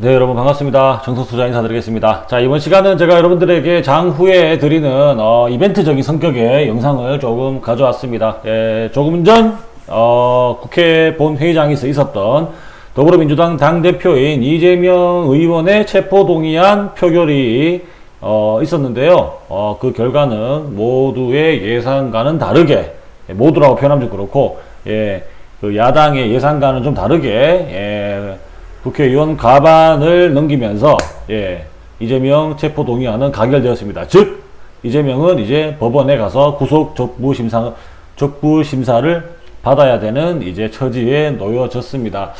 네, 여러분 반갑습니다. 정석투자 인사드리겠습니다. 자, 이번 시간은 제가 여러분들에게 장후에 드리는 어, 이벤트적인 성격의 영상을 조금 가져왔습니다. 예, 조금 전 어, 국회 본회의장에서 있었던 더불어민주당 당대표인 이재명 의원의 체포동의안 표결이 어, 있었는데요. 어, 그 결과는 모두의 예상과는 다르게, 예, 모두라고 표현하면 좀 그렇고, 예, 그 야당의 예상과는 좀 다르게, 예, 국회의원 과반을 넘기면서 예, 이재명 체포 동의안은 가결되었습니다. 즉 이재명은 이제 법원에 가서 구속 적부 심사 적부 심사를 받아야 되는 이제 처지에 놓여졌습니다.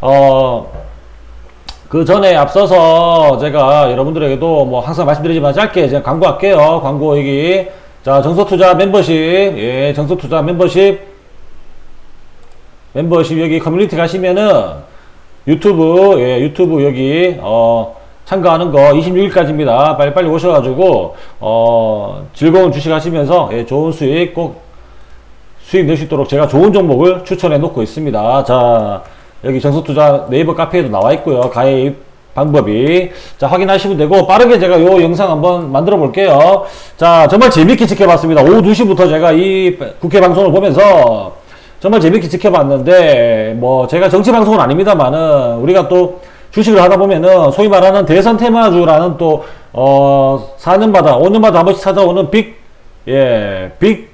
어, 그 전에 앞서서 제가 여러분들에게도 뭐 항상 말씀드리지만 짧게 제가 광고할게요. 광고 여기 자 정서투자 멤버십 예 정서투자 멤버십 멤버십 여기 커뮤니티 가시면은 유튜브 예 유튜브 여기 어 참가하는 거 26일까지입니다. 빨리빨리 오셔가지고 어 즐거운 주식 하시면서 예, 좋은 수익 꼭 수익 낼 수 있도록 제가 좋은 종목을 추천해 놓고 있습니다. 자 여기 정석투자 네이버 카페에도 나와 있고요. 가입 방법이 자 확인하시면 되고 빠르게 제가 요 영상 한번 만들어 볼게요. 자 정말 재밌게 지켜봤습니다. 오후 2시부터 제가 이 국회 방송을 보면서 정말 재밌게 지켜봤는데 뭐 제가 정치 방송은 아닙니다만은 우리가 또 주식을 하다 보면은 소위 말하는 대선 테마주라는 또 어 4년마다 5년마다 한 번씩 찾아오는 빅 예 빅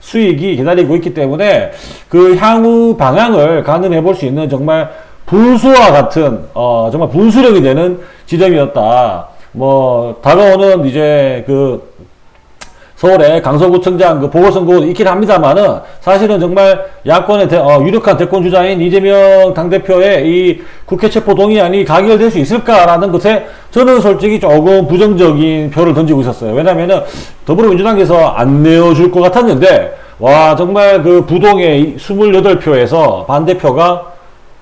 수익이 기다리고 있기 때문에 그 향후 방향을 가늠해 볼 수 있는 정말 분수와 같은 어 정말 분수령이 되는 지점이었다. 뭐 다가오는 이제 그 서울의 강서구청장 그 보궐선거 있긴 합니다만은 사실은 정말 야권의 대, 어, 유력한 대권 주자인 이재명 당대표의 이 국회 체포 동의안이 가결될 수 있을까라는 것에 저는 솔직히 조금 부정적인 표를 던지고 있었어요. 왜냐면은 더불어민주당에서 안 내어줄 것 같았는데 와 정말 그 부동의 28표에서 반대표가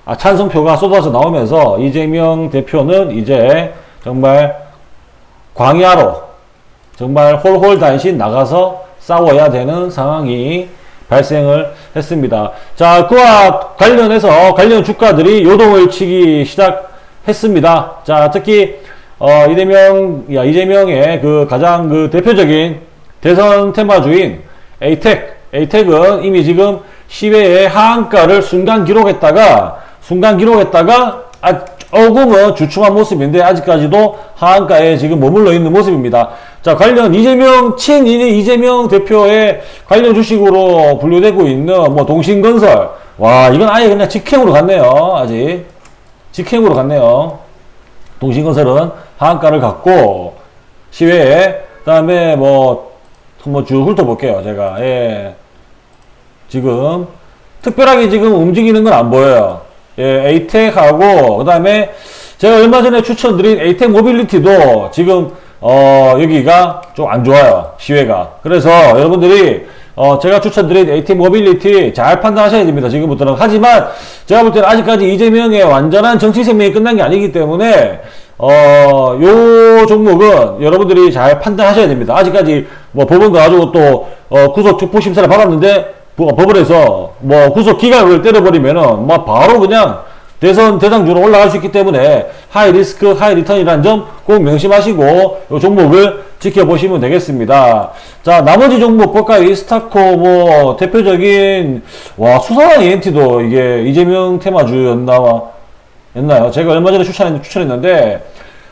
아, 찬성표가 쏟아져 나오면서 이재명 대표는 이제 정말 광야로 정말 홀홀단신 나가서 싸워야 되는 상황이 발생을 했습니다. 자, 그와 관련해서 관련 주가들이 요동을 치기 시작했습니다. 자, 특히 어, 이재명, 야, 이재명의 그 가장 그 대표적인 대선 테마주인 에이텍, 에이텍은 이미 지금 시외의 하한가를 순간 기록했다가 순간 기록했다가 아, 조금은 주춤한 모습인데 아직까지도 하한가에 지금 머물러 있는 모습입니다. 자 관련 이재명 친 이재명 대표의 관련 주식으로 분류되고 있는 뭐 동신건설 와 이건 아예 그냥 직행으로 갔네요 아직 직행으로 갔네요. 동신건설은 하한가를 갖고 시외에 그다음에 뭐 한번 쭉 훑어볼게요 제가 예 지금 특별하게 지금 움직이는 건 안 보여요. 예, 에이텍하고 그다음에 제가 얼마 전에 추천드린 에이텍 모빌리티도 지금 어, 여기가 좀 안 좋아요. 시외가. 그래서 여러분들이 어, 제가 추천드린 에이텍 모빌리티 잘 판단하셔야 됩니다. 지금부터는. 하지만 제가 볼 때는 아직까지 이재명의 완전한 정치 생명이 끝난 게 아니기 때문에 어, 요 종목은 여러분들이 잘 판단하셔야 됩니다. 아직까지 뭐 법원 가가지고 또 어, 구속 촉포 심사를 받았는데 뭐 법원에서 뭐 구속 기각을 때려버리면은 뭐 바로 그냥 대선 대장주로 올라갈 수 있기 때문에 하이 리스크 하이 리턴이라는 점 꼭 명심하시고 이 종목을 지켜보시면 되겠습니다. 자 나머지 종목 볼까요? 이스타코 뭐 대표적인 와 수사랑 ENT도 이게 이재명 테마주였나 였나요? 제가 얼마 전에 추천, 추천했는데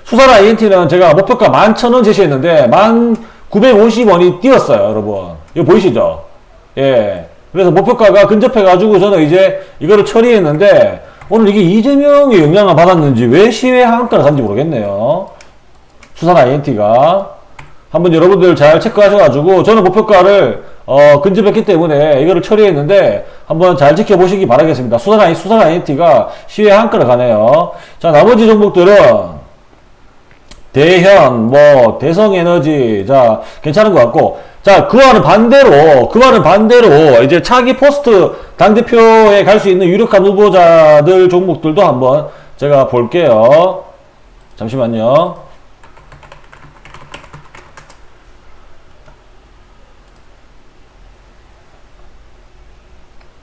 수사랑 ENT는 제가 목표가 11,000원 제시했는데 1,950원이 뛰었어요 여러분 이거 보이시죠? 예. 그래서 목표가가 근접해가지고 저는 이제 이거를 처리했는데 오늘 이게 이재명의 영향을 받았는지 왜 시외 하한가를 간지 모르겠네요. 수산 INT가 한번 여러분들 잘 체크하셔가지고 저는 목표가를 어, 근접했기 때문에 이거를 처리했는데 한번 잘 지켜보시기 바라겠습니다. 수산, 수산 INT가 시외 하한가를 가네요. 자 나머지 종목들은 대현, 뭐 대성에너지, 자 괜찮은 것 같고, 자 그와는 반대로, 그와는 반대로 이제 차기 포스트 당 대표에 갈 수 있는 유력한 후보자들 종목들도 한번 제가 볼게요. 잠시만요.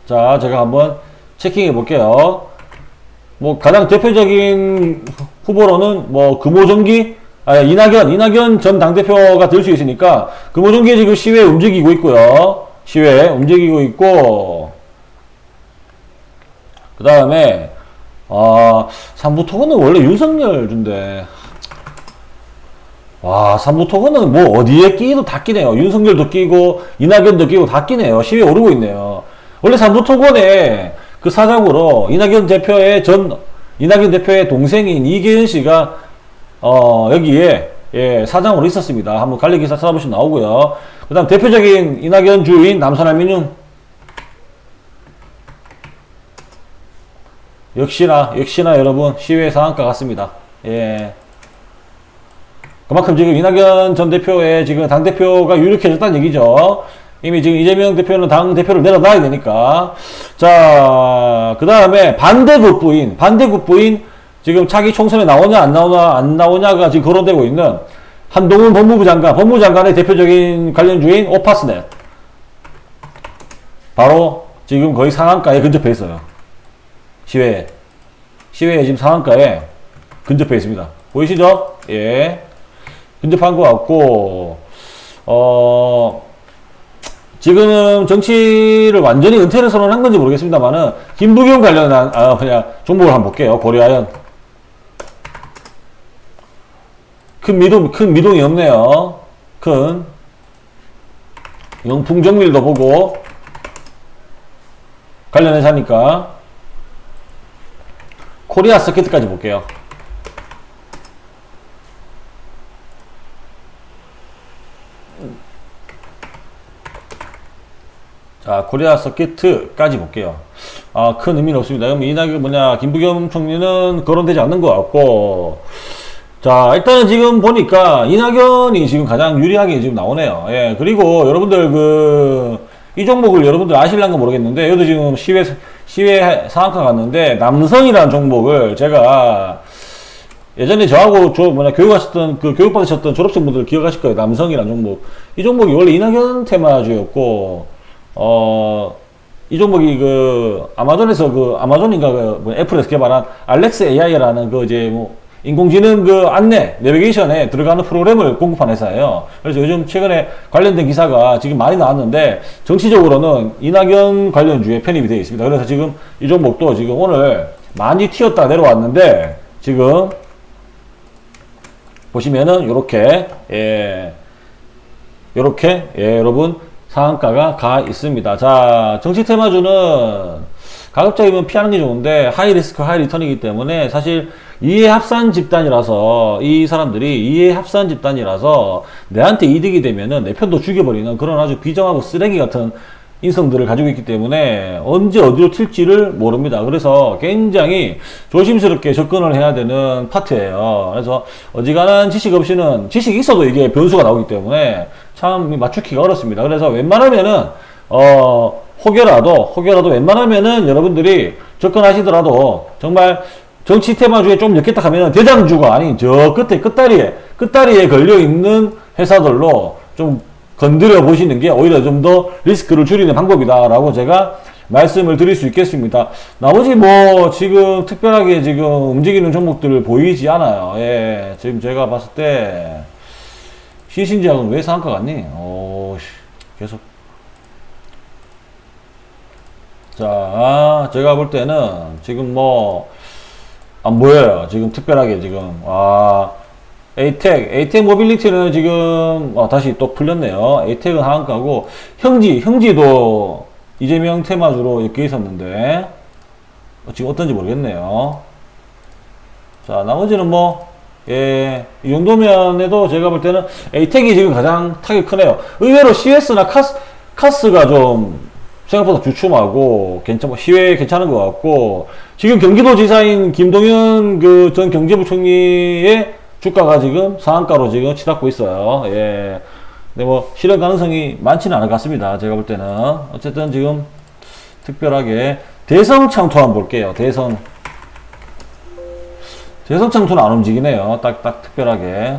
자, 제가 한번 체킹해 볼게요. 뭐 가장 대표적인 후보로는 뭐 금호정기, 아, 이낙연, 이낙연 전 당대표가 될 수 있으니까 금호정기 지금 시외 움직이고 있고요. 시외 움직이고 있고, 그 다음에, 아, 삼부토건은 원래 윤석열 준대. 와, 삼부토건은 뭐 어디에 끼도 다 끼네요. 윤석열도 끼고, 이낙연도 끼고 다 끼네요. 시위에 오르고 있네요. 원래 삼부토건의 그 사장으로 이낙연 대표의 전, 이낙연 대표의 동생인 이계현 씨가, 어, 여기에, 예, 사장으로 있었습니다. 한번 관리 기사 찾아보시면 나오고요. 그 다음 대표적인 이낙연 주인 남산알미늄. 역시나, 역시나 여러분, 시외 상한가 같습니다. 예. 그만큼 지금 이낙연 전 대표의 지금 당대표가 유력해졌다는 얘기죠. 이미 지금 이재명 대표는 당대표를 내려놔야 되니까. 자, 그 다음에 반대국부인, 반대국부인 지금 차기 총선에 나오냐, 안 나오냐, 안 나오냐가 지금 거론되고 있는 한동훈 법무부 장관, 법무부 장관의 대표적인 관련주인 오파스넷. 바로 지금 거의 상한가에 근접해 있어요. 시외에. 시외에 지금 상한가에 근접해 있습니다. 보이시죠? 예. 근접한 것 같고, 어, 지금 정치를 완전히 은퇴를 선언한 건지 모르겠습니다만은, 김부겸 관련한, 아, 그냥 종목을 한번 볼게요. 고려아연. 큰 미동, 큰 미동이 없네요. 큰. 영풍 정밀도 보고, 관련해서 하니까, 코리아 서킷까지 볼게요. 자, 코리아 서킷까지 볼게요. 아, 큰 의미는 없습니다. 그럼 이낙연 뭐냐, 김부겸 총리는 거론되지 않는 것 같고, 자, 일단은 지금 보니까 이낙연이 지금 가장 유리하게 지금 나오네요. 예, 그리고 여러분들 그, 이 종목을 여러분들 아실란가 모르겠는데, 여기도 지금 시외, 시외 상한가 갔는데, 남성이라는 종목을 제가 예전에 저하고 저 뭐냐 교육하셨던 그 교육 받으셨던 졸업생분들 기억하실 거예요. 남성이라는 종목. 이 종목이 원래 이낙연 테마주였고, 어, 이 종목이 그 아마존에서 그 아마존인가 그뭐 애플에서 개발한 알렉스 AI라는 그 이제 뭐 인공지능 그 안내 내비게이션에 들어가는 프로그램을 공급한 회사예요. 그래서 요즘 최근에 관련된 기사가 지금 많이 나왔는데 정치적으로는 이낙연 관련주에 편입이 되어 있습니다. 그래서 지금 이 종목도 지금 오늘 많이 튀었다 내려왔는데 지금 보시면은 요렇게 예 요렇게 예 여러분 상한가가 가 있습니다. 자, 정치 테마주는 가급적이면 피하는 게 좋은데 하이 리스크 하이 리턴이기 때문에 사실 이해 합산 집단이라서 이 사람들이 이해 합산 집단이라서 내한테 이득이 되면은 내 편도 죽여버리는 그런 아주 비정하고 쓰레기 같은 인성들을 가지고 있기 때문에 언제 어디로 튈지를 모릅니다. 그래서 굉장히 조심스럽게 접근을 해야 되는 파트예요. 그래서 어지간한 지식 없이는 지식이 있어도 이게 변수가 나오기 때문에 참 맞추기가 어렵습니다. 그래서 웬만하면은 어 혹여라도 혹여라도 웬만하면은 여러분들이 접근하시더라도 정말 정치 테마주에 좀 엮겠다 하면은 대장주가 아닌 저 끝에 끝다리에 끝다리에 걸려 있는 회사들로 좀 건드려 보시는 게 오히려 좀 더 리스크를 줄이는 방법이다라고 제가 말씀을 드릴 수 있겠습니다. 나머지 뭐 지금 특별하게 지금 움직이는 종목들을 보이지 않아요. 예, 지금 제가 봤을 때 신신지약은 왜 상한가 같니? 오, 계속. 자, 제가 볼 때는 지금 뭐 안 보여요. 지금 특별하게 지금 아. 에이텍, 에이텍 모빌리티는 지금 어, 다시 또 풀렸네요. 에이텍은 하한가고 형지, 형지도 이재명 테마주로 이렇게 있었는데 어, 지금 어떤지 모르겠네요. 자, 나머지는 뭐 예, 이 정도면에도 제가 볼 때는 에이텍이 지금 가장 타격이 크네요. 의외로 CS나 카스, 카스가 좀 생각보다 주춤하고 괜찮, 뭐 시외 괜찮은 것 같고 지금 경기도지사인 김동연 그 전 경제부총리의 주가가 지금 상한가로 지금 치닫고 있어요. 예. 근데 뭐 실현 가능성이 많지는 않을 것 같습니다. 제가 볼 때는 어쨌든 지금 특별하게 대성 창투 한번 볼게요. 대성 대성 창투는 안 움직이네요. 딱딱 특별하게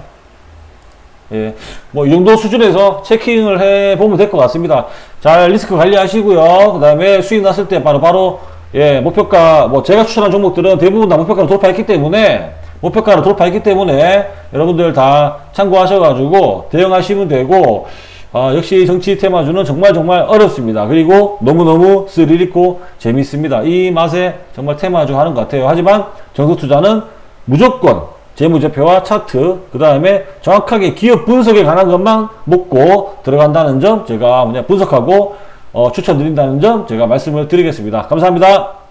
예. 뭐 이 정도 수준에서 체킹을 해 보면 될 것 같습니다. 잘 리스크 관리하시고요. 그 다음에 수익 났을 때 바로 바로 예 목표가 뭐 제가 추천한 종목들은 대부분 다 목표가를 돌파했기 때문에 목표가를 돌파했기 때문에 여러분들 다 참고하셔가지고 대응하시면 되고 아, 역시 정치 테마주는 정말 정말 어렵습니다. 그리고 너무너무 스릴 있고 재밌습니다. 이 맛에 정말 테마주 하는 것 같아요. 하지만 정석 투자는 무조건 재무제표와 차트, 그 다음에 정확하게 기업 분석에 관한 것만 먹고 들어간다는 점 제가 분석하고 어, 추천드린다는 점 제가 말씀을 드리겠습니다. 감사합니다.